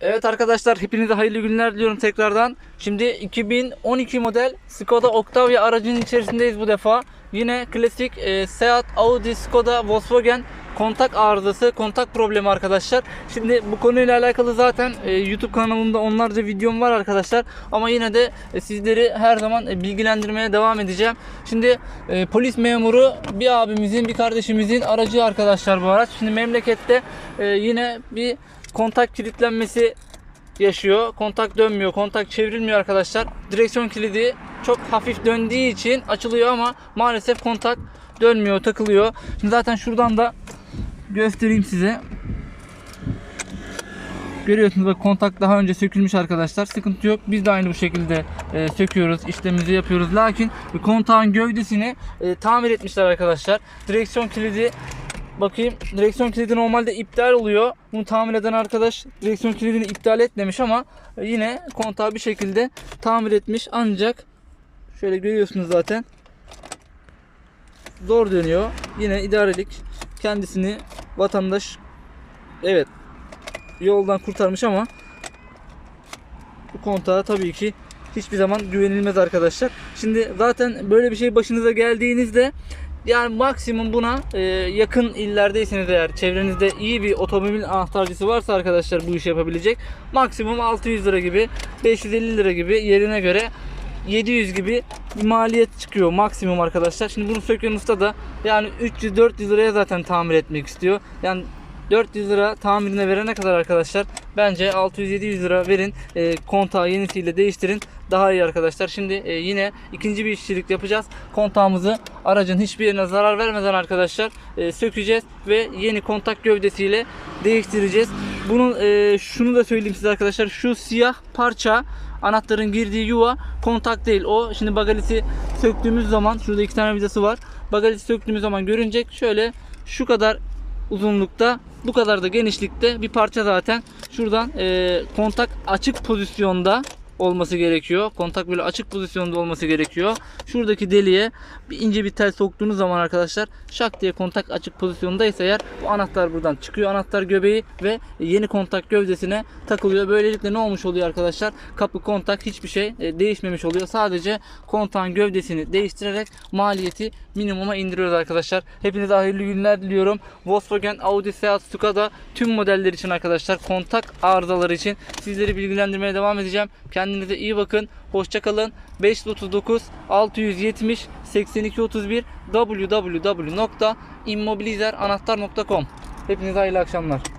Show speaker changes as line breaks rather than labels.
Evet arkadaşlar hepinize hayırlı günler diliyorum tekrardan. Şimdi 2012 model Skoda Octavia aracının içerisindeyiz bu defa. Yine klasik e, Seat, Audi, Skoda, Volkswagen kontak arızası, kontak problemi arkadaşlar. Şimdi bu konuyla alakalı zaten e, YouTube kanalımda onlarca videom var arkadaşlar. Ama yine de e, sizleri her zaman e, bilgilendirmeye devam edeceğim. Şimdi e, polis memuru bir abimizin, bir kardeşimizin aracı arkadaşlar bu araç. Şimdi memlekette e, yine bir kontak kilitlenmesi yaşıyor. Kontak dönmüyor, kontak çevrilmiyor arkadaşlar. Direksiyon kilidi çok hafif döndüğü için açılıyor ama maalesef kontak dönmüyor, takılıyor. Şimdi zaten şuradan da göstereyim size. Görüyorsunuz bak kontak daha önce sökülmüş arkadaşlar. Sıkıntı yok. Biz de aynı bu şekilde e, söküyoruz, işlemimizi yapıyoruz. Lakin kontağın gövdesini e, tamir etmişler arkadaşlar. Direksiyon kilidi bakayım. Direksiyon kilidi normalde iptal oluyor. Bunu tamir eden arkadaş direksiyon kilidini iptal etmemiş ama yine kontağı bir şekilde tamir etmiş. Ancak şöyle görüyorsunuz zaten zor dönüyor. Yine idarelik kendisini vatandaş evet yoldan kurtarmış ama bu kontağa tabii ki hiçbir zaman güvenilmez arkadaşlar. Şimdi zaten böyle bir şey başınıza geldiğinizde yani maksimum buna e, yakın illerdeyseniz eğer çevrenizde iyi bir otomobil anahtarcısı varsa arkadaşlar bu işi yapabilecek. Maksimum 600 lira gibi 550 lira gibi yerine göre 700 gibi bir maliyet çıkıyor maksimum arkadaşlar. Şimdi bunu söken usta da yani 300-400 liraya zaten tamir etmek istiyor. Yani 400 lira tamirine verene kadar arkadaşlar bence 600-700 lira verin e, kontağı yenisiyle değiştirin daha iyi arkadaşlar. Şimdi e, yine ikinci bir işçilik yapacağız. Kontağımızı aracın hiçbir yerine zarar vermeden arkadaşlar e, sökeceğiz ve yeni kontak gövdesiyle değiştireceğiz. Bunun e, şunu da söyleyeyim size arkadaşlar şu siyah parça anahtarın girdiği yuva kontak değil. O şimdi bagalisi söktüğümüz zaman şurada iki tane vidası var. Bagalisi söktüğümüz zaman görünecek. Şöyle şu kadar uzunlukta bu kadar da genişlikte bir parça zaten. Şuradan e, kontak açık pozisyonda olması gerekiyor. Kontak böyle açık pozisyonda olması gerekiyor. Şuradaki deliğe bir ince bir tel soktuğunuz zaman arkadaşlar şak diye kontak açık pozisyondaysa eğer bu anahtar buradan çıkıyor. Anahtar göbeği ve yeni kontak gövdesine takılıyor. Böylelikle ne olmuş oluyor arkadaşlar? Kapı kontak hiçbir şey e, değişmemiş oluyor. Sadece kontağın gövdesini değiştirerek maliyeti minimuma indiriyoruz arkadaşlar. Hepinize hayırlı günler diliyorum. Volkswagen, Audi, Seat, Skoda tüm modeller için arkadaşlar kontak arızaları için sizleri bilgilendirmeye devam edeceğim. Kendinize iyi bakın. Hoşçakalın. 539 670 82 31 www.immobilizeranahtar.com Hepinize hayırlı akşamlar.